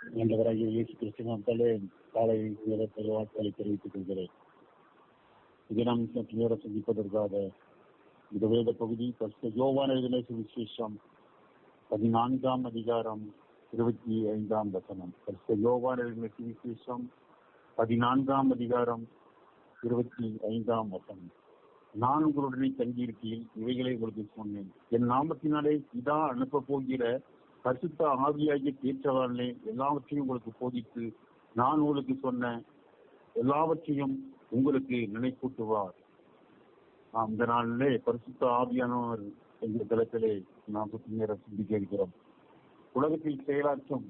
ஆண்டவராகிய இயேசு கிறிஸ்து மக்களே காலை நேரத்தில் பெருவாட்களை தெரிவித்துக் கொள்கிறேன். இது நாம் சற்று நேரம் சந்திப்பதற்காக இந்த வேத பகுதி பஸ்த யோவான எழுதின சுவிசேஷம் பதினான்காம் அதிகாரம் இருபத்தி ஐந்தாம் வசனம். பஸ்த யோவான எழுதின சுவிசேஷம் பதினான்காம் அதிகாரம் இருபத்தி ஐந்தாம் வசனம். நான் உங்களுடனே தங்கியிருக்கையில் இவைகளை உங்களுக்கு சொன்னேன். என் நாமத்தினாலே இதா அனுப்ப போகிற பரிசுத்த ஆவியாகிய தேற்றவாளனே எல்லாவற்றையும் உங்களுக்கு போதித்து நான் உங்களுக்கு சொன்ன எல்லாவற்றையும் உங்களுக்கு நினைப்பூட்டுவார். நாம் இந்த நாளிலே பரிசுத்த ஆவியானவர் என்ற தளத்திலே நாம் சற்று நேரம் சிந்திக்க இருக்கிறோம். உலகத்தில் செயலாற்றும்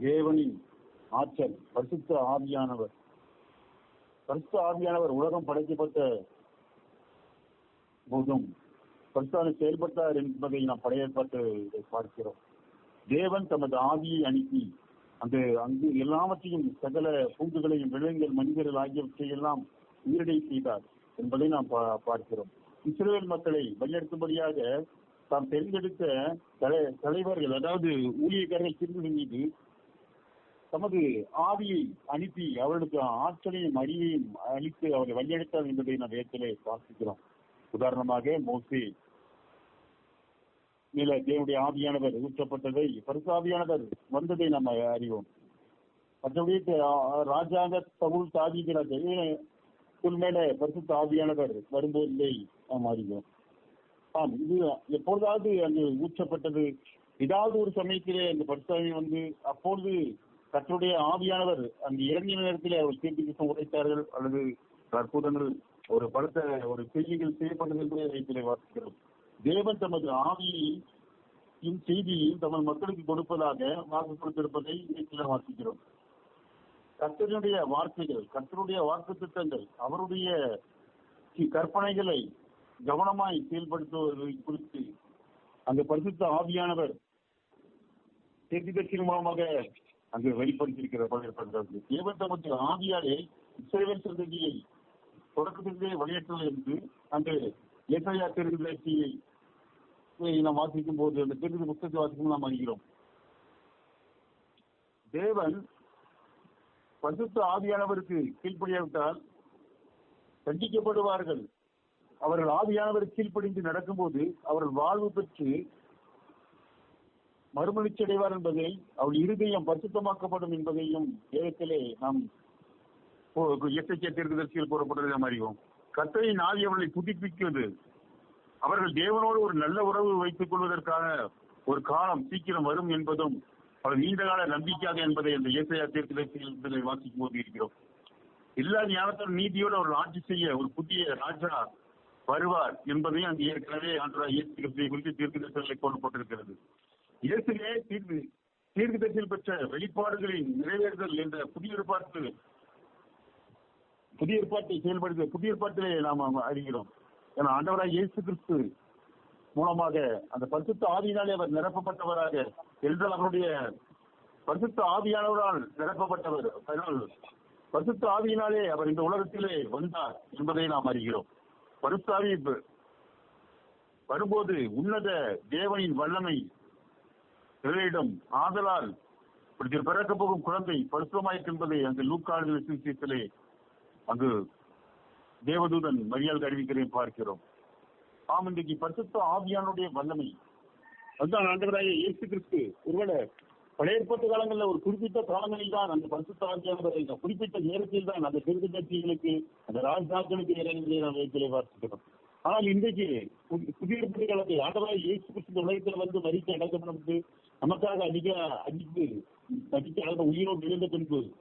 தேவனின் ஆற்றல் பரிசுத்த ஆவியானவர். பரிசுத்த ஆவியானவர் உலகம் படைக்கப்பட்ட போதும். பரிசுத்தான செயல்பட்டார் என்பதை நாம் படையப்பட்டு பார்க்கிறோம். தேவன் தமது ஆவியை அனுப்பி அந்த அங்கு எல்லாவற்றையும் சகல பூங்குகளையும் விலங்குகள் மனிதர்கள் ஆகியவற்றை எல்லாம் உயிரிடை செய்தார் என்பதை நாம் பா- பார்க்கிறோம். இஸ்ரேல் மக்களை வழிநடத்தும்படியாக தாம் தேர்ந்தெடுத்த தலை- தலைவர்கள் அதாவது ஊழியக்காரர்கள் திரும்பி மீது தமது ஆவியை அனுப்பி அவர்களுக்கு ஆற்றலையும் அறிவையும் அளித்து அவரை வழிநடத்தார் என்பதை நாம் ஏற்கனவே வாசிக்கிறோம் உதாரணமாக மோசே மேல தேவனுடைய ஆவியானவர் ஊற்றப்பட்டதை பரிசாவியானவர் வந்ததை நம்ம அறிவோம். மற்றபடி ராஜாங்க சவுல் தாவிகிறது மேல பரிசுத்த ஆவியானவர் வரும்போதை நாம் அறிவோம். ஆம் இது எப்பொழுதாவது அங்கு ஊற்றப்பட்டது. ஏதாவது ஒரு சமயத்திலே அந்த பரிசாவி வந்து அப்பொழுது கற்றுடைய ஆவியானவர் அந்த இறங்கிய நேரத்தில் அவர் தீர்த்து உரைத்தார்கள் அல்லது அற்புதங்கள் ஒரு பலத்த ஒரு செய்திகள் செய்யப்பட்டது என்று வாசிக்கிறோம். தேவன் தமது ஆவியையும் செய்தியையும் தமது மக்களுக்கு கொடுப்பதாக வாக்கு கொடுத்திருப்பதை வீட்டில் வாசிக்கிறோம் கர்த்தருடைய வார்த்தைகள் கர்த்தருடைய வாக்கு திட்டங்கள் அவருடைய கற்பனைகளை கவனமாய் செயல்படுத்துவதை குறித்து அந்த பரிசுத்த ஆவியானவர் தெற்கு மூலமாக அங்கு வெளிப்படுத்தியிருக்கிற பகிர்ப்படுகிறது தேவன் தமது ஆவியாலே இஸ்ரேல் சந்ததியை தொடக்கத்திலே வழியேற்றல் என்று அந்த ஏசாயா திருதர்சியை நாம் வாசிக்கும் போது அந்த பெரிய புத்தகத்தை வாசிக்கும் நாம் அறிகிறோம் தேவன் பசுத்த ஆவியானவருக்கு கீழ்ப்படியாவிட்டால் தண்டிக்கப்படுவார்கள். அவர்கள் ஆவியானவர் கீழ்ப்படிந்து நடக்கும்போது அவர்கள் வாழ்வு பெற்று மறுமலர்ச்சியடைவார் என்பதை அவள் இருதயம் பரிசுத்தமாக்கப்படும் என்பதையும் வேதத்திலே நாம் இயற்கை தீர்க்கதரிசியில் கூறப்பட்டதை நாம் அறிவோம். கத்தரின் ஆவி அவர்களை புதுப்பிக்கிறது. அவர்கள் தேவனோடு ஒரு நல்ல உறவு வைத்துக் கொள்வதற்கான ஒரு காலம் சீக்கிரம் வரும் என்பதும் அவர் நீண்ட கால நம்பிக்கையாக என்பதை அந்த இயற்கையா தீர்த்தத்தில் வாசிக்கும் போது இருக்கிறோம். எல்லா ஞானத்தோட நீதியோடு அவர் ஆட்சி செய்ய ஒரு புதிய ராஜா வருவார் என்பதையும் அங்கு ஏற்கனவே ஆண்டவராக இயேசு கிறிஸ்துவை குறித்து தீர்க்கதரிசனங்களை கூறப்பட்டிருக்கிறது இயேசுவே தீர்க்க திரைசில் பெற்ற வெளிப்பாடுகளின் நிறைவேறுதல் என்ற புதிய ஏற்பாட்டு புதிய ஏற்பாட்டை செயல்படுத்த புதிய ஏற்பாட்டிலே நாம் அறிகிறோம். ஏன்னா ஆண்டவராக இயேசு கிறிஸ்து மூலமாக அந்த பரிசுத்த ஆவியினாலே அவர் நிரப்பப்பட்டவராக என்றால் அவருடைய பரிசுத்த ஆவியானவரால் நிரப்பப்பட்டவர். அதனால் பரிசுத்த ஆவியினாலே அவர் இந்த உலகத்திலே வந்தார் என்பதை நாம் அறிகிறோம். பரிசுத்த வரும்போது உன்னத தேவனின் வல்லமை இவரிடம் ஆதலால் இப்படி பிறக்க போகும் குழந்தை பரிசுத்தமாயிற்று என்பதை அங்கு லூக்காடு விசேஷத்திலே அங்கு தேவதூதன் மரியாதை அறிவிக்கிறேன் பார்க்கிறோம். ஆம் இன்றைக்கு பரிசுத்த ஆவியானுடைய வல்லமை. அதுதான் ஆண்டவராய இயேசு கிறிஸ்து ஒருவேளை பழைய ஏற்பட்ட காலங்களில் ஒரு குறிப்பிட்ட காலங்களில் தான் அந்த பரிசுத்த ஆவியானவரை இந்த குறிப்பிட்ட நேரத்தில் தான் அந்த திருக்கட்சிகளுக்கு அந்த ராஜாக்களுக்கு இறங்கி நாம் வைத்திலே வாசிக்கிறோம். ஆனால் இன்றைக்கு புதி- புதிய ஏற்பட்ட காலத்தில் ஆண்டவராய இயேசு கிறிஸ்து உலகத்தில் வந்து மறித்து அடக்கப்பட்டு நமக்காக அதிக அடித்து அடித்து அடக்க உயிரோடு விழுந்த பின்பு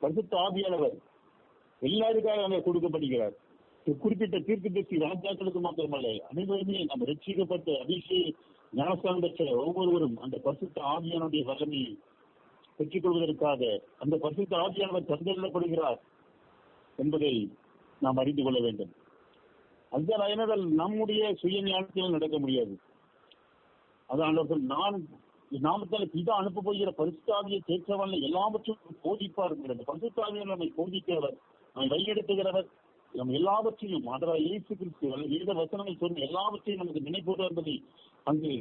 பரிசுத்த ஆவியானவர் எல்லாருக்காக அங்கே கொடுக்கப்படுகிறார். குறிப்பிட்ட தீர்க்கதரிசி ராஜாக்களுக்கு மாத்திரமல்ல அனைவருமே நம்ம ரட்சிக்கப்பட்ட அபிஷேக ஞானஸ்தானம் பெற்ற ஒவ்வொருவரும் அந்த பரிசுத்த ஆவியானுடைய வல்லமையை பெற்றுக்கொள்வதற்காக அந்த பரிசுத்த ஆவியானவர் தந்தெல்லப்படுகிறார் என்பதை நாம் அறிந்து கொள்ள வேண்டும். அந்த அதனால் நம்முடைய சுய ஞானத்தினால் நடக்க முடியாது. அதான் நான் நாமத்தால் பிதா அனுப்ப போகிற பரிசுத்தாவியை கேட்கிறவன் எல்லாவற்றும் போதிப்பார் பரிசுத்தாவியை நம்மை போதிக்கிறவர் நம்மை வழிநடத்துகிறவர். நம் எல்லாவற்றையும் அதாவது இயேசு கிறிஸ்து அல்லது வேத வசனங்கள் சொன்ன எல்லாவற்றையும் நமக்கு நினைப்போடு என்பதை அங்கு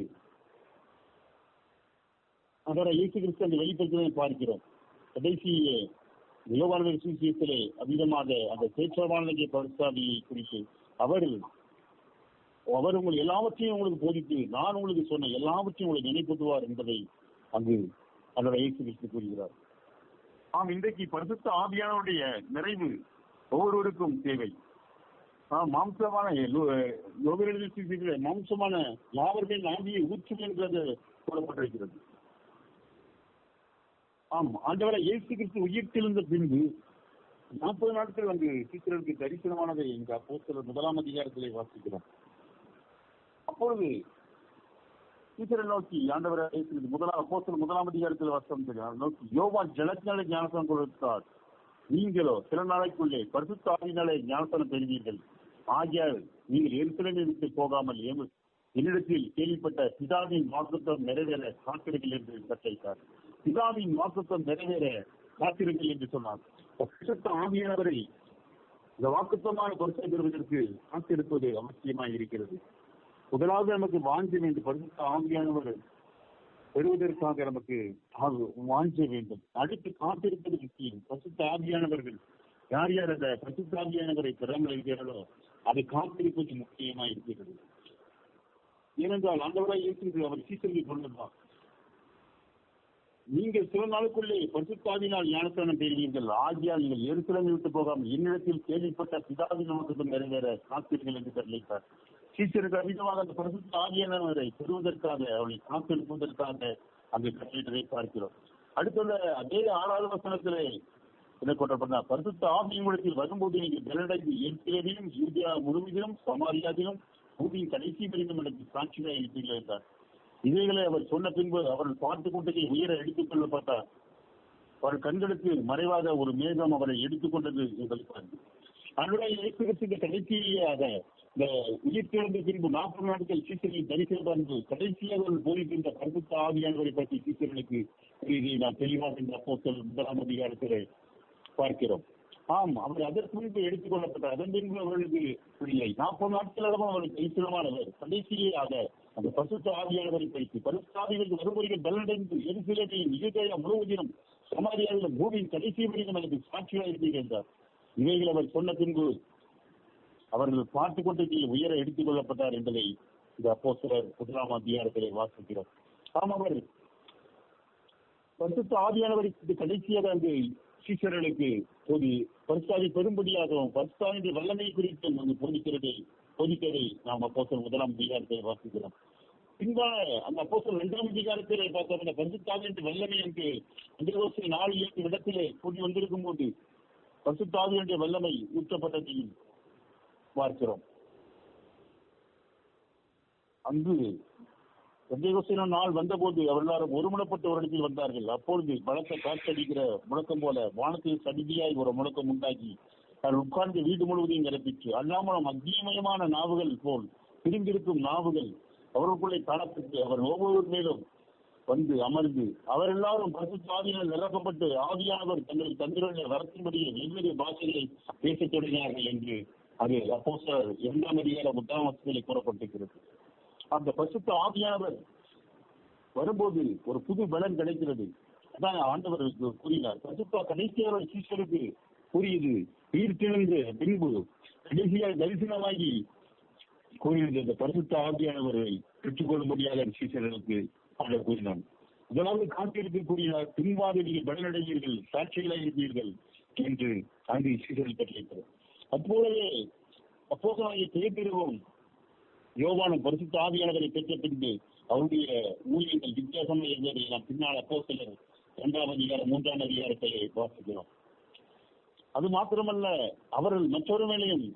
அதோட இயேசு கிறிஸ்து அந்த வெளிப்படுத்துவதை பார்க்கிறோம். கடைசி யோகான சுவிசேஷத்திலே அதிகமாக அந்த சேற்றவானதை பரிசாதியை குறித்து அவர் அவர் உங்கள் எல்லாவற்றையும் உங்களுக்கு போதித்து நான் உங்களுக்கு சொன்ன எல்லாவற்றையும் உங்களுக்கு நினைப்படுத்துவார் என்பதை அங்கு அதோட இயேசு கிறிஸ்து கூறுகிறார். ஆம் இன்றைக்கு பரிசுத்த ஆவியானவருடைய நிறைவு ஒவ்வொருவருக்கும் தேவை. மாம்சமான மாம்சமான யாவர்கள் ஆவியை ஊற்றும் என்கிறது கூறப்பட்டிருக்கிறது ஆம் ஆண்டவரை இயேசு கிறிஸ்து உயிர்த்தெழுந்த பின்பு நாற்பது நாட்கள் அங்கு சீக்கிரருக்கு தரிசனமானதை எங்க அப்போஸ்தலர் முதலாம் அதிகாரத்திலே வாசிக்கிறோம். அப்பொழுது சீக்கிரம் நோக்கி ஆண்டவரை முதலாம் அப்போஸ்தலர் முதலாம் அதிகாரத்தில் வாசம் நோக்கி யோவான் ஜலத்தினால ஞானசனம் கொடுத்தார். நீங்களோ சில நாளைக்குள்ளே பரிசுத்த ஞானத்தனம் பெறுவீர்கள். ஆகியால் நீங்கள் எருசலேமை விட்டு போகாமல் ஏமு என்னிடத்தில் கேள்விப்பட்ட பிதாவின் வாக்குத்தம் நிறைவேற காத்திருங்கள் என்று கட்டளைத்தார் பிதாவின் வாக்குத்தம் நிறைவேற காத்திருங்கள் என்று சொன்னார். பரிசுத்த ஆவியானவரை இந்த வாக்குத்தமான பொருத்தை பெறுவதற்கு காத்திருப்பது அவசியமாய் இருக்கிறது முதலாவது நமக்கு வாஞ்ச என்று பரிசுத்த ஆவியானவர் பெறுவதற்காக நமக்கு வாஞ்ச வேண்டும். அடுத்து காத்திருப்பது முக்கியம். பசுத்த ஆவியானவர்கள் யார் யார் அந்த பசுத்த ஆவியானவரை பெறாமல் இருக்கிறாரோ அதை காத்திருப்பது முக்கியமா இருக்கிறது. ஏனென்றால் ஆண்டவராய் இருக்கிறது அவர் சீசர்கள் கொண்டிருந்தார் நீங்கள் சில நாளுக்குள்ளே பரிசுத்தாவினால் ஞானஸ்தானம் பெறுவீர்கள். ஆகியால் நீங்கள் எருசலேமை விட்டு போகாமல் என்னிடத்தில் கேள்விப்பட்ட பிதாவின் நமக்கு நிறைவேற காத்திருங்கள் என்று தெரிவித்தார் சீசருக்கு அதிகமாக அந்த பரிசுத்த ஆவியானவரை பெறுவதற்காக அவளை காத்திருப்பதற்காக அங்கு கட்டளை பார்க்கிறோம். அடுத்துள்ள அதே ஆறாவது வசனத்திலே என்ன கொண்டப்பட்ட பரிசுத்த ஆவியங்களிடத்தில் வரும்போது நீங்கள் பலனடைந்து இயற்கையிலும் இந்தியா முழுவதிலும் சமாரியாதிலும் பூமியின் கடைசி வரைக்கும் எனக்கு சாட்சியாக இருப்பீர்கள் என்றார். இவைகளை அவர் சொன்ன பின்பு அவர்கள் பார்த்து கொண்டதை உயர எடுத்துக் கொள்ளப்பட்டார். அவர் கண்களுக்கு மறைவாக ஒரு மேகம் அவரை எடுத்துக்கொண்டது என்பதை அன்றைய இயக்கத்திற்கு கடைசியாக இந்த உயிர் திறந்த பின்பு நாற்பது நாட்கள் சீசரில் தரிசனம் என்று கடைசியாக அவர்கள் போதிக்கின்ற பரிசுத்த ஆவியானவரை பற்றி சீசர்களுக்கு இதை நாம் தெளிவாக இந்த அப்போஸ்தலர் முதலாம் அதிகாரத்திலே பார்க்கிறோம். ஆம் அவர் அதற்கு முன்பு எடுத்துக் கொள்ளப்பட்டார் அதன் பின்பு அவர்களுக்கு இல்லை நாற்பது நாட்களவும் அவர்கள் தரிசனமானவர். கடைசியாக அந்த பசுத்த ஆவியானவரை பயிற்சி பரிசுத்தாவிகளுக்கு வருமுறைகள் பலனடைந்து எரிசிலையும் யூதேயா முழுவதிலும் சமாரியாவிலும் பூமியின் கடைசி வரைக்கும் எனக்கு சாட்சியாக இருப்பீர்கள் என்றார் இவைகள் அவர் சொன்ன பின்பு அவர்கள் பார்த்து கொண்டு உயர எடுத்துக் கொள்ளப்பட்டார் என்பதை இந்த அப்போஸ்தலர் முதலாம் அதிகாரத்திலே வாசிக்கிறோம். ஆம் அவர் பரிசுத்த ஆவியானவர் கடைசியாக அங்கு சீசர்களுக்கு போதி பரிசாவை பெரும்படியாகவும் பரிசாவின் வல்லமை குறித்தும் அங்கு போதிக்கிறதை போதிக்கிறதை நாம் அப்போஸ்தலர் முதலாம் அதிகாரத்தை வாசிக்கிறோம். பின்பாக அந்த அப்போஸ்தலர் இரண்டாம் அதிகாரத்தில் பார்த்தோம் அந்த பரிசுத்தாவின் வல்லமை என்று அந்த வருஷம் நாலு ஏழு இடத்திலே கூடி வந்திருக்கும் போது பரிசுத்தாவியுடைய வல்லமை ஊற்றப்பட்டதையும் பார்க்கிறோம். அங்கு சந்தேகசீன நாள் வந்தபோது அவர் எல்லாரும் ஒருமனப்பட்ட ஒரு இடத்தில் வந்தார்கள். அப்பொழுது பலத்த காற்றடிக்கிற முழக்கம் போல வானத்தில் சடிதியாய் ஒரு முழக்கம் உண்டாக்கி அவர் உட்கார்ந்து வீடு முழுவதையும் நிரப்பிச்சு அல்லாமலும் அக்னிமயமான நாவுகள் போல் பிரிந்திருக்கும் நாவுகள் அவர்களுக்குள்ளே காணப்பட்டு அவர் ஒவ்வொரு மேலும் வந்து அமர்ந்து அவர் எல்லாரும் பரிசுத்த ஆவியினால் நிரப்பப்பட்டு ஆவியானவர் தங்களை தந்திரங்களை வரத்தின்படியே வெவ்வேறு பாஷைகளை பேசத் தொடங்கினார்கள் என்று அது அப்போ இரண்டாம் அதிகார முத்தாம் வசதியில் கூறப்பட்டிருக்கிறது. அந்த பரிசுத்த ஆவியானவர் வரும்போது ஒரு புது பலன் கிடைக்கிறது. அதான் ஆண்டவர் கூறினார். பசுத்த கடைசியாக சீசருக்கு கூறியது உயிர்த்தெழுந்த பின்பு கடைசியாக தரிசனமாகி கூறியது. அந்த பரிசுத்த ஆவியானவரை பெற்றுக்கொள்ளும்படியாக சீசர்களுக்கு ஆண்டவர் கூறினான் முதலாவது காத்திருக்கு கூறினார் பின்வாறு நீங்கள் பலனடைவீர்கள் சாட்சிகளாக இருப்பீர்கள் என்று அங்கு சீசர்கள் பெற்றிருக்கிறார் அப்போதே அப்போசனாகிய பேதிருவும் யோவானும் பரிசுத்த ஆவியானவரை பெற்ற பின்பு அவருடைய ஊழியர்கள் வித்தியாசமாக இருந்ததை நாம் பின்னால் அப்போ சிலர் இரண்டாம் அதிகாரம் மூன்றாம் அதிகாரத்தை வாசிக்கிறோம். அது மாத்திரமல்ல அவர்கள் மற்றொரு மேலையும்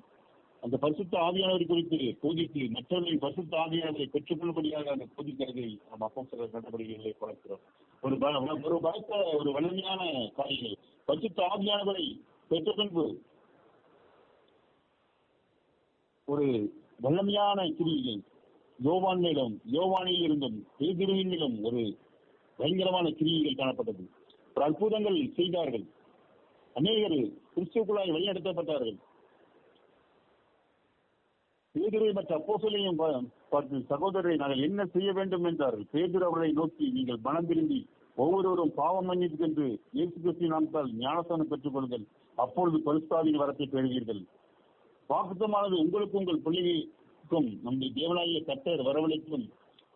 அந்த பரிசுத்த ஆவியானவரை குறித்து பூஜித்து மற்றவர்களின் பரிசுத்த ஆவியானவரை பெற்றுக்கொள்ளும்படியாக அந்த பூஜிக்கிறதை நாம் அப்போ சிலர் நடவடிக்கைகளை பார்க்கிறோம். ஒரு ப- ஒரு பலத்த ஒரு வலிமையான காரியங்கள். பரிசுத்த ஆவியானவரை பெற்ற பின்பு ஒரு வல்லமையான கிரியைகள் யோவானிலும் யோவானில் இருந்தும் பேதிருவினிலும் ஒரு பயங்கரமான கிரியைகள் காணப்பட்டது. ஒரு அற்புதங்கள் செய்தார்கள். அநேகர் கிறிஸ்துக்குள்ளாய் வழிநடத்தப்பட்டார்கள். பேதுரை மற்ற அப்போசலையும் பார்த்து சகோதரரை நாங்கள் என்ன செய்ய வேண்டும்? என்றார்கள். பேதுரு அவர்களை நோக்கி நீங்கள் மனம் திரும்பி ஒவ்வொருவரும் பாவம் மன்னிப்புக்கென்று இயேசு கிறிஸ்து நாமத்தால் ஞானஸ்தானம் பெற்றுக் கொள்ளுங்கள். அப்பொழுது பரிசுத்தாவின் வரத்தை பெறுவீர்கள். வாக்குத்தமானது உங்களுக்கும் உங்கள் பிள்ளைகளுக்கும் நம்முடைய தேவனாகிய கத்தர் வரவழைக்கும்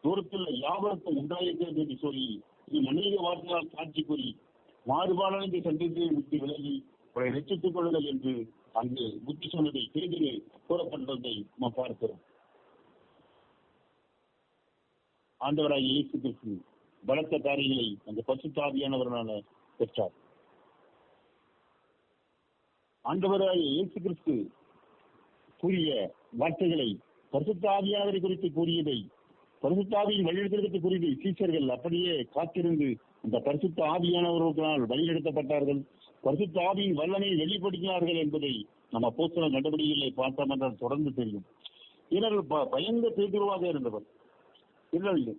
தூரத்தில் யாவருக்கும் உண்டாயிருக்கிறது என்று சொல்லி இது மனித வார்த்தையால் காட்சி கூறி மாறுபாடான சந்தேகத்தை விட்டு விலகி அவரை ரசித்துக் கொள்ளுங்கள் என்று அங்கு புத்தி சொன்னதை செய்திலே கூறப்பட்டதை நாம் பார்க்கிறோம். ஆண்டவராக இயேசு கிறிஸ்து பலத்த காரியங்களை அந்த பசுத்தாவியானவரான பெற்றார். ஆண்டவராக இயேசு கிறிஸ்து கூறிய வார்த்தைகளை பரிசுத்தாவியானவரை குறித்து கூறியதை பரிசுத்தாவியின் வழிநடத்திற்கு கூறியதை சீசர்கள் அப்படியே காத்திருந்து அந்த பரிசுத்த ஆவியானவர்களால் வழிநடத்தப்பட்டார்கள். பரிசுத்த ஆவியின் வல்லனை வெளிப்படுத்தினார்கள் என்பதை நம்ம அப்போஸ்தல நடவடிக்கைகளை பார்த்தோம் என்றால் தொடர்ந்து தெரியும். இவர்கள் ப- பயந்த பேதுருவாக இருந்தவர். இல்லை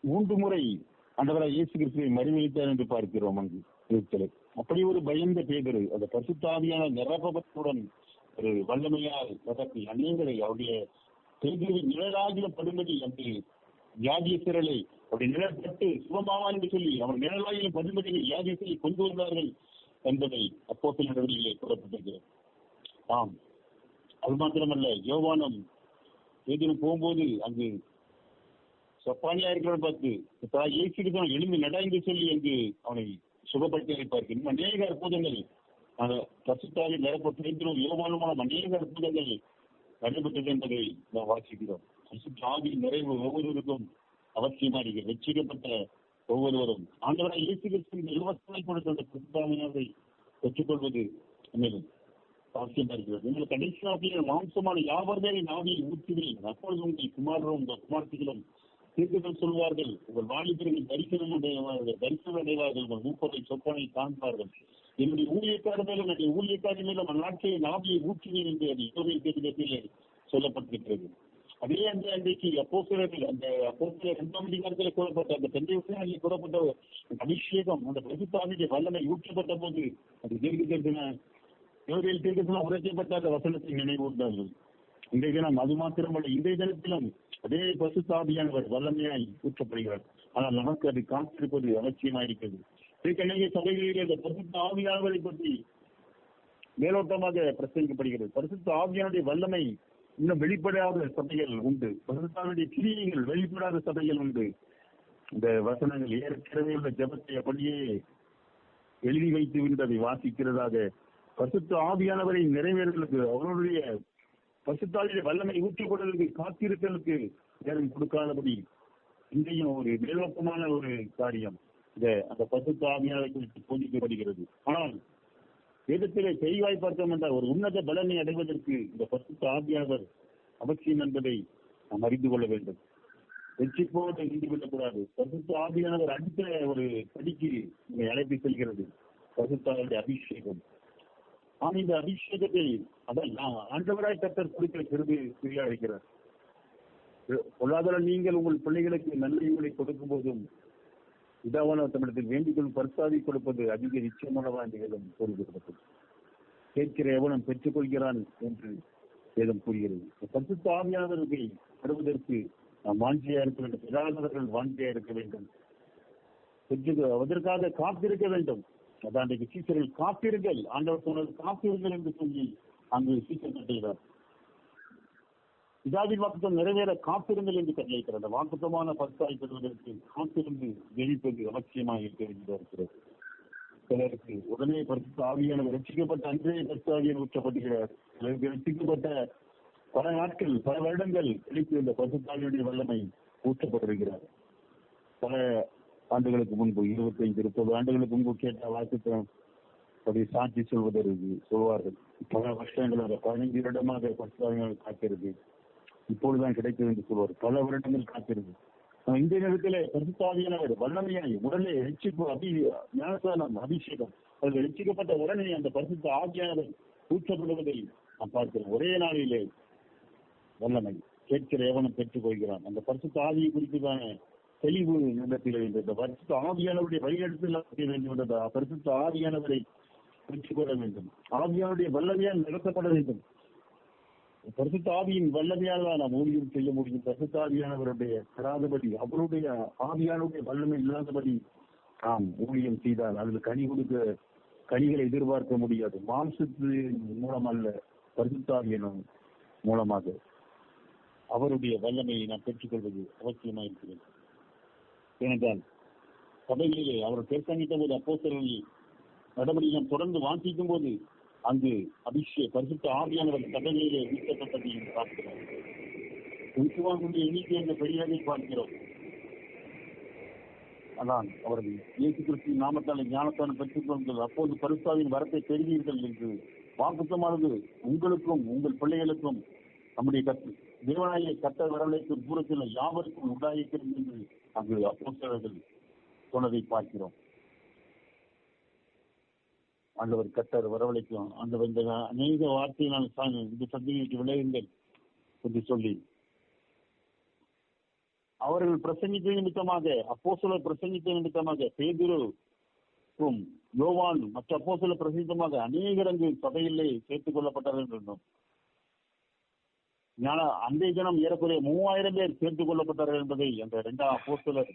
மூன்று முறை அந்தவரை இயேசு கிறிஸ்துவை மறுவளித்தார் என்று பார்க்கிறோம் அங்கு. அப்படி ஒரு பயந்த பேதரு அந்த பரிசுத்தாவியான நிரப்பத்துடன் ஒரு வல்லமையால் நடத்தி அநேகரை அவருடைய செய்திகளை நிழலாகிய படும்படி அப்படி வியாதிய திரளை அவருடைய நிழற்பட்டு சுகமாவான் என்று சொல்லி அவர் நிழலாகிலும் படும்படி யாகியசிலை கொண்டு வந்தார்கள் என்பதை அப்போது நடவடிக்கையிலே கூறப்பட்டிருக்கிறது ஆம். அது மாத்திரமல்ல யோவானம் ஏதேனும் போகும்போது அங்கு சப்பானியா இருக்கிறவன் பார்த்து தாய் இயேசுக்கு எழுந்து நட என்று சொல்லி என்று அவனை சுகப்படுத்தி வைப்பார்கள் இன்னும் அநேக அற்புதங்கள் அந்த பசுத்தாவில் நிரப்ப பேந்திரும் அநேக அற்புதங்கள் நடைபெற்றது என்பதை நாம் வாசிக்கிறோம். பசுத்தாவி நிறைவு ஒவ்வொருவருக்கும் அவசியமா இருக்கு வெற்றிக்கப்பட்ட ஒவ்வொருவரும் ஆண்டவராக இயேசு கிறிஸ்துவின் இலவசத்தை கொடுத்த அந்த பசுத்தாவியாவை பெற்றுக்கொள்வது மேலும் அவசியமா இருக்கிறது உங்கள் கடைசியாக மாம்சமான யாவர் நாவியை ஊற்றுகிறேன். அப்பொழுது உங்கள் குமாரரும் உங்கள் குமார்த்திகளும் தீர்க்கங்கள் சொல்வார்கள் உங்கள் வாலிபர்கள் தரிசனம் அடைவார்கள் தரிசனம் அடைவார்கள் உங்கள் மூப்பரை சொப்பனை காண்பார்கள். என்னுடைய ஊழியக்காரர் மேலும் என்னுடைய ஊழியக்காரி மேலும் அந்நாட்களை நாவியை ஊற்றினேன் என்று அது யோகை தேதியிலே சொல்லப்பட்டிருக்கிறது. அதே அந்த அன்றைக்கு அப்போ அந்த அப்போ இரண்டாம் அதிகாரத்தில் கூறப்பட்ட அந்த பெந்தை விஷயங்களில் கூறப்பட்ட அபிஷேகம் அந்த பிரசித்தாவினுடைய வல்லமை ஊற்றப்பட்ட போது அது தீர்க்க தரிசன யோகியில் உரைக்கப்பட்ட அந்த வசனத்தை நினைவூர்ந்தார்கள் இன்றைய தினம் அது மாத்திரமல்ல இன்றைய தினத்திலும் அதே பசுத்தாபியானவர் வல்லமையாய் ஊற்றப்படுகிறார். ஆனால் நமக்கு அது காத்திருப்பது அவசியமாயிருக்கிறது. திருக்கணிகை சபைகளிலே இந்த பரிசுத்த ஆவியானவரை பற்றி மேலோட்டமாக பிரசங்கிக்கப்படுகிறது. பரிசுத்த ஆவியானுடைய வல்லமை இன்னும் வெளிப்படாத சபைகள் உண்டு. பரிசுத்தாவுடைய கிரியைகள் வெளிப்படாத சபைகள் உண்டு. இந்த வசனங்கள் ஏற்கனவே உள்ள ஜபத்தை அப்படியே எழுதி வைத்து விட்டதை வாசிக்கிறதாக பரிசுத்த ஆவியானவரை நிறைவேறுவதற்கு அவர்களுடைய பசுத்தாளிய வல்லமை ஊற்றப்படுவதற்கு காத்திருத்தலுக்கு நேரம் கொடுக்காதபடி இன்றையும் ஒரு மேலோக்கமான ஒரு காரியம். இந்த அந்த பசுத்த ஆவியானவரை குறித்து போதிக்கப்படுகிறது ஆனால் வேதத்திலே செய்வாய் பார்த்தோம் என்றால் ஒரு உன்னத பலனை அடைவதற்கு இந்த பசுத்த ஆவியானவர் அவசியம் என்பதை நாம் அறிந்து கொள்ள வேண்டும். வெற்றிப்போடு இருந்து நின்று விடக்கூடாது பசுத்த ஆவியானவர் அடுத்த ஒரு படிக்கு நம்மை அழைத்து செல்கிறது. பசுத்தாவுடைய அபிஷேகம். ஆனால் இந்த அபிஷேகத்தை அதான் நான் ஆண்டவராய் கத்தர் கொடுக்கிற கருது புரிய அழைக்கிறார். பொருளாதாரம் நீங்கள் உங்கள் பிள்ளைகளுக்கு நன்மைகளை கொடுக்கும் போதும் இதாவான தமிழத்தில் வேண்டிக்கொள் பரிசாதி கொடுப்பது அதிக நிச்சயமானவா நிகழும் கூறுகிறது கேட்கிற எவனும் பெற்றுக் கொள்கிறான் என்று வேதம் கூறுகிறது. பரிசுத்த ஆவியானவர்களை பெறுவதற்கு நாம் வாஞ்சியா இருக்க வேண்டும். பெறாதவர்கள் வாஞ்சியா இருக்க வேண்டும். அதற்காக காத்திருக்க வேண்டும். அதான் அன்றைக்கு சீசர்கள் காத்திருங்கள். ஆண்டவர் சொன்னது காத்திருங்கள் என்று சொல்லி அங்கு சீச்சர் கட்டுகிறார். இதாவின் வாக்குத்தம் நிறைவேற காத்திருங்கள் என்று கட்டளைக்கிறது அந்த வாக்குத்தமான பத்தாய் பெறுவதற்கு காத்திருந்து ஜெயிப்பது அவசியமாக இருக்க வேண்டியிருக்கிறது சிலருக்கு உடனே பரிசு ஆவியானவர் ரசிக்கப்பட்ட அன்றே பரிசுத்த ஊற்றப்படுகிறார். சிலருக்கு ரசிக்கப்பட்ட பல நாட்கள் பல வருடங்கள் கழித்து இந்த பசுத்தாவியுடைய வல்லமை ஊற்றப்பட்டிருக்கிறார் பல ஆண்டுகளுக்கு முன்பு இருபத்தைந்து முப்பது ஆண்டுகளுக்கு முன்பு கேட்ட வாக்குத்தம் அப்படி சாட்சி சொல்வதற்கு சொல்வார்கள். பல வருஷங்களாக பதினைந்து வருடமாக பரிசுத்தாவியானவர் காக்கிறது இப்பொழுதுதான் கிடைக்கும் என்று சொல்வார். பல வருடங்கள் காத்திருந்தது இந்த நேரத்தில் பரிசுத்தாவியானவர் வல்லமையாய் உடனே ரட்சிப்பு அபி ஞானசானம் அபிஷேகம் அதில் ரட்சிக்கப்பட்ட உடனே அந்த பரிசுத்த ஆவியானவர் ஊற்றப்படுவதை நாம் பார்க்கிறோம். ஒரே நாளிலே வல்லமை. கேட்கிற எவனும் பெற்றுக் கொள்கிறான் அந்த பரிசுத்த ஆவியை குறித்துதான தெளிவு நடத்திட இருந்தது. இந்த பரிசுத்த ஆவியானவருடைய வழிநடத்தில் நடத்த வேண்டும் என்ற பரிசுத்த ஆவியானவரை பெற்றுக்கொள்ள வேண்டும். ஆவியானுடைய வல்லமையால் நடத்தப்பட வேண்டும். பிரசுத்தாவியின் வல்லமையால் தான் நாம் ஊழியம் செய்ய முடியும். பரிசுத்தாவியானவருடைய பெறாதபடி அவருடைய ஆவியானுடைய வல்லமை இல்லாதபடி நாம் ஊழியம் செய்தால் அதில் கனி கொடுக்க கனிகளை எதிர்பார்க்க முடியாது. மாம்சத்தின் மூலம் அல்ல பரிசுத்தாவியனும் மூலமாக அவருடைய வல்லமையை நாம் பெற்றுக்கொள்வது அவசியமாக இருக்கிறது. ஏனென்றால் சபைகளிலே அவர் பிரசங்கித்த போது அப்போ நடவடிக்கை நாம் தொடர்ந்து வாசிக்கும் போது அங்கு அபிஷே பரிசுத்த ஆவியானவர் கடலிலே வீசப்பட்டதை என்று பார்க்கிறோம். விசுவாசனுடைய எண்ணிக்கை என்ற பெரியதை பார்க்கிறோம். அதான் அவர்கள் இயேசு கிறிஸ்து நாமத்தால் ஞானத்தான பெற்றுக் கொள்ளுங்கள். அப்போது பரிசுத்தாவின் வரத்தை பெறுவீர்கள் என்று வாக்குத்தமானது உங்களுக்கும் உங்கள் பிள்ளைகளுக்கும் நம்முடைய கத்து தேவனாய கத்த வரலைக்கு தூரத்தில் யாவருக்கும் உண்டாயிருக்கிறது என்று அங்கு அப்போ சொன்னதை பார்க்கிறோம். ஆண்டவர் கத்தர் வரவழைக்கும். ஆண்டவர் இந்த அநேக வார்த்தையினால் சாமி இந்த சந்ததிக்கு விளையுங்கள் என்று சொல்லி. அவர்கள் பிரசங்கித்த நிமித்தமாக அப்போஸ்தலர் பிரசங்கித்த நிமித்தமாக பேதுருக்கும் யோவான் மற்ற அப்போசில பிரசித்தமாக அநேகர் அங்கு சபையிலே சேர்த்துக் கொள்ளப்பட்டார்கள் என்றும் ஞான அன்றைய தினம் ஏறக்குறைய மூவாயிரம் பேர் சேர்த்துக் கொள்ளப்பட்டார்கள் என்பதை அந்த இரண்டாம் அப்போஸ்தலர்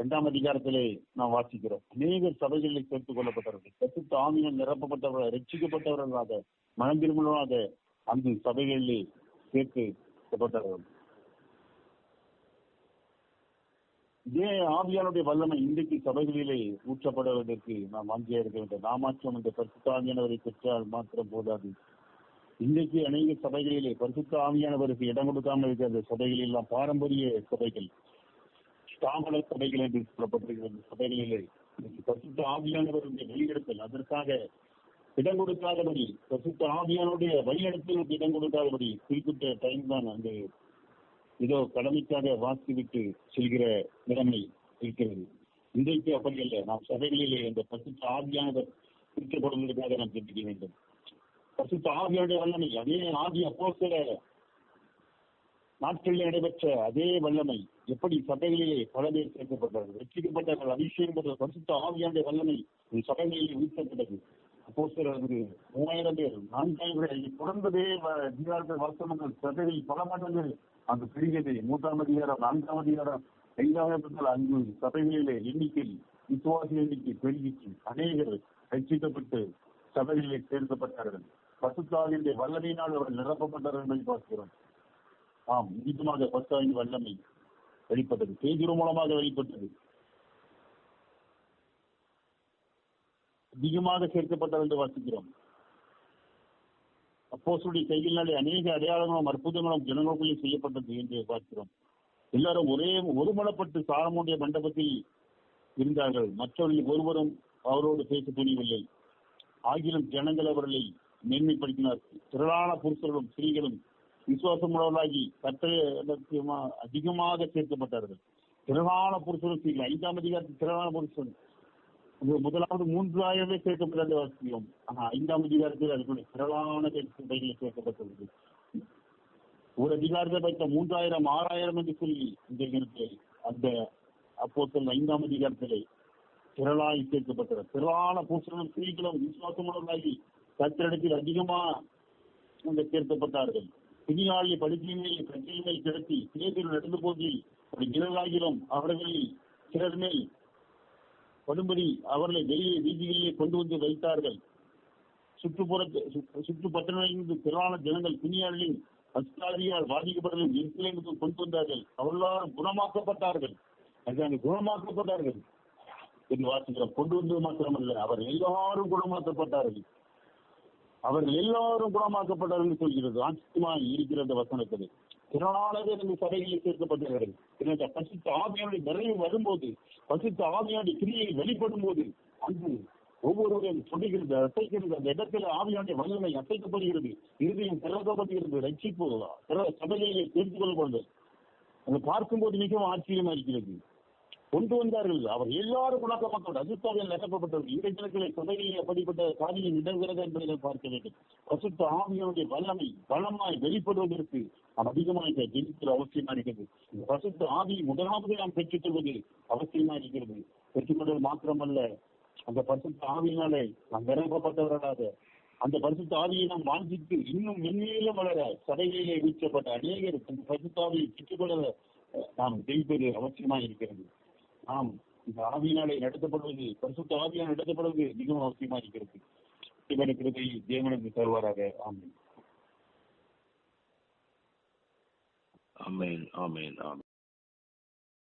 இரண்டாம் அதிகாரத்திலே நாம் வாசிக்கிறோம். அநேகர் சபைகளில் சேர்த்துக் கொள்ளப்பட்டவர்கள் கத்துத்த ஆமியம் நிரப்பப்பட்டவர்கள் ரட்சிக்கப்பட்டவர்களாக மனம் திரும்பலாக அங்கு சபைகளிலே இதே ஆவியானுடைய வல்லமை இன்றைக்கு சபைகளிலே ஊற்றப்படுவதற்கு நாம் வாங்கியா இருக்க வேண்டும். நாமாற்றம் இந்த பரிசுத்த ஆவியானவரை பெற்றால் மாத்திரம் போதாது. இன்றைக்கு அநேக சபைகளிலே பரிசுத்த ஆவியானவருக்கு இடம் கொடுக்காமல் இருக்கிற சபைகளில் எல்லாம் பாரம்பரிய சபைகள் ஸ்தாபன சபைகள் என்று சொல்லப்பட்டிருக்கிறது. சபைகளிலே இன்னைக்கு பரிசுத்த ஆவியானவருடைய வெளியிடத்தில் அதற்காக இடம் கொடுக்காதபடி பரிசுத்த ஆவியானுடைய வழிநடத்தலுக்கு இடம் கொடுக்காதபடி குறிப்பிட்ட டைம் தான் அங்கு ஏதோ கடமைக்காக வாசிவிட்டு செல்கிற நிலைமை இருக்கிறது. இன்றைக்கு அப்படி அல்ல. நாம் சபைகளிலே இந்த பரிசுத்த ஆவியானவர் குறிக்கப்படுவதற்காக நாம் கேட்டுக்க வேண்டும். பரிசுத்த ஆவியானுடைய வல்லமை அதே ஆவி அப்போ நாட்களில் நடைபெற்ற அதே வல்லமை எப்படி சபைகளிலே பல பேர் சேர்க்கப்பட்டார்கள் வெற்றிக்கப்பட்டார்கள் அபிஷேகம் பெற்ற பரிசுத்த ஆவியாண்டிய வல்லமை சபைகளிலே உயிர்த்தப்பட்டது அப்போ மூவாயிரம் பேர் நான்காயிரம் பேர். தொடர்ந்ததே அதிகாரத்தில் வாசனங்கள் சபைகளில் பல மாற்றங்கள் அந்த பெரியது மூன்றாம் அதிகாரம் நான்காம் அதிகாரம் ஐந்தாம் இடத்தில் அங்கு சபைகளிலே எண்ணிக்கை விசுவாசி எண்ணிக்கை பெருகிச்சு அநேகர் ரட்சிக்கப்பட்டு சபைகளிலே சேர்க்கப்பட்டார்கள். பசுத்தாவினுடைய வல்லமையினால் அவர் நிரப்பப்பட்டார்கள் என்பதை பார்க்கிறோம். ஆம் நிஜமாக பசுத்தாவின் வல்லமை வெளிப்பட்டது. பேஜுரு மூலமாக வெளிப்பட்டது. அதிகமாக சேர்க்கப்பட்டது என்று வாசிக்கிறோம். அப்போசுடைய கைகளினாலே அநேக அடையாளங்களும் அற்புதங்களும் ஜனங்களுக்குள்ளே செய்யப்பட்டது என்று பார்க்கிறோம் எல்லாரும் ஒரே ஒருமனப்பட்டு சாரமுடைய மண்டபத்தில் இருந்தார்கள். மற்றவர்கள் ஒருவரும் அவரோடு பேச துணிவில்லை ஆகிலும் ஜனங்கள் அவர்களை மேன்மைப்படுத்தினார் திரளான புருஷர்களும் ஸ்திரீகளும் விசுவாசமுள்ளவர்களாகி கட்டளை அதிகமாக சேர்க்கப்பட்டார்கள். திரளான புருஷரும் ஐந்தாம் அதிகாரத்தில் திரளான புருஷன். முதலாவது மூன்றாயிரமே சேர்க்கப்பட்டது வாசிக்கிறோம் ஆனா ஐந்தாம் அதிகாரத்தில் அதுக்குள்ள திரளான சபைகளை சேர்க்கப்பட்டுள்ளது ஒரு அதிகாரத்தை வைத்த மூன்றாயிரம் ஆறாயிரம் என்று சொல்லி இந்த அந்த அப்போ ஐந்தாம் அதிகாரத்திலே திரளாய் சேர்க்கப்பட்டது திரளான பூசணும் ஸ்திரீகளும் விசுவாசமுள்ளவர்களாகி கத்திரிடத்தில் அதிகமா அங்க சேர்க்கப்பட்டார்கள். பிணியாளி படுக்கையை கட்சியினை திரட்டி தேர்தல் நடந்து போதில் ஒரு இரவாகிலும் அவர்களில் சிலர் மேல் படும்படி அவர்களை வெளியே வீதிகளிலே கொண்டு வந்து வைத்தார்கள். சுற்றுப்புற சுற்றுப்பட்டணிலிருந்து திரளான ஜனங்கள் பிணியாளின் அஸ்தாரியால் பாதிக்கப்பட்டவர்கள் எருசலேமுக்கு கொண்டு வந்தார்கள். அவர்களால் குணமாக்கப்பட்டார்கள். குணமாக்கப்பட்டார்கள். என்று வாசிக்கிறோம். கொண்டு வந்தது மாத்திரமல்ல அவர் எல்லாரும் குணமாக்கப்பட்டார்கள். அவர்கள் எல்லாரும் குணமாக்கப்பட்டார்கள் சொல்கிறது. ஆச்சரியமா இருக்கிற அந்த வசனத்தில் திறனாளவே நம்ம சபைகளில் சேர்க்கப்பட்டிருக்கிறது. பசித்த ஆவியானுடைய நிறைவு வரும்போது பசித்த ஆவியானுடைய கிரியை வெளிப்படும் போது அங்கு ஒவ்வொருவரையும் சொல்லுகிறது அசைக்கிறது அந்த இடத்துல ஆவியானுடைய வல்லமை அசைக்கப்படுகிறது. இறுதியும் திறக்கப்படுகிறது ரட்சிப்பு சபைகளிலே தெரிந்து கொள்ளப்படுது அதை பார்க்கும்போது மிகவும் ஆச்சரியமா இருக்கிறது. கொண்டு வந்தார்கள். அவர் எல்லாரும் குணக்கப்பட்டவர் அஜித்தாவில் நிரப்பப்பட்டவர் இந்த தினத்திலே சபைகளில் அப்படிப்பட்ட காரியம் இடங்குகிறது என்பதை பார்க்க வேண்டும். பசுத்த ஆவியனுடைய வல்லமை பலமாய் வெளிப்படுவதற்கு நாம் அதிகமாக ஜெயிக்கிற அவசியமா இருக்கிறது. இந்த பசுத்த ஆவி முதலாவது நாம் பெற்றுக் கொள்வது அவசியமா இருக்கிறது. பெற்றுக்கொள்வது மாத்திரமல்ல அந்த பசுத்த ஆவியினாலே நாம் நிரப்பப்பட்டவர்களாக அந்த பரிசுத்த ஆவியை நாம் வாஞ்சித்து இன்னும் மென்மேலும் வளர சபைகளிலே வீழ்ச்சப்பட்ட அநேகர் அந்த பரிசுத்த ஆவியை பெற்றுக்கொள்ள நாம் ஜெயிப்பது அவசியமாக இருக்கிறது. நாம் இந்த ஆவியினாலே நடத்தப்படுவது பரிசுத்த ஆவியால் நடத்தப்படுவது மிகவும் அவசியமாக இருக்கிறது. இவன கிருபை தேவனுக்கு தருவாராக. ஆமீன். ஆமென் ஆமென் ஆமென்.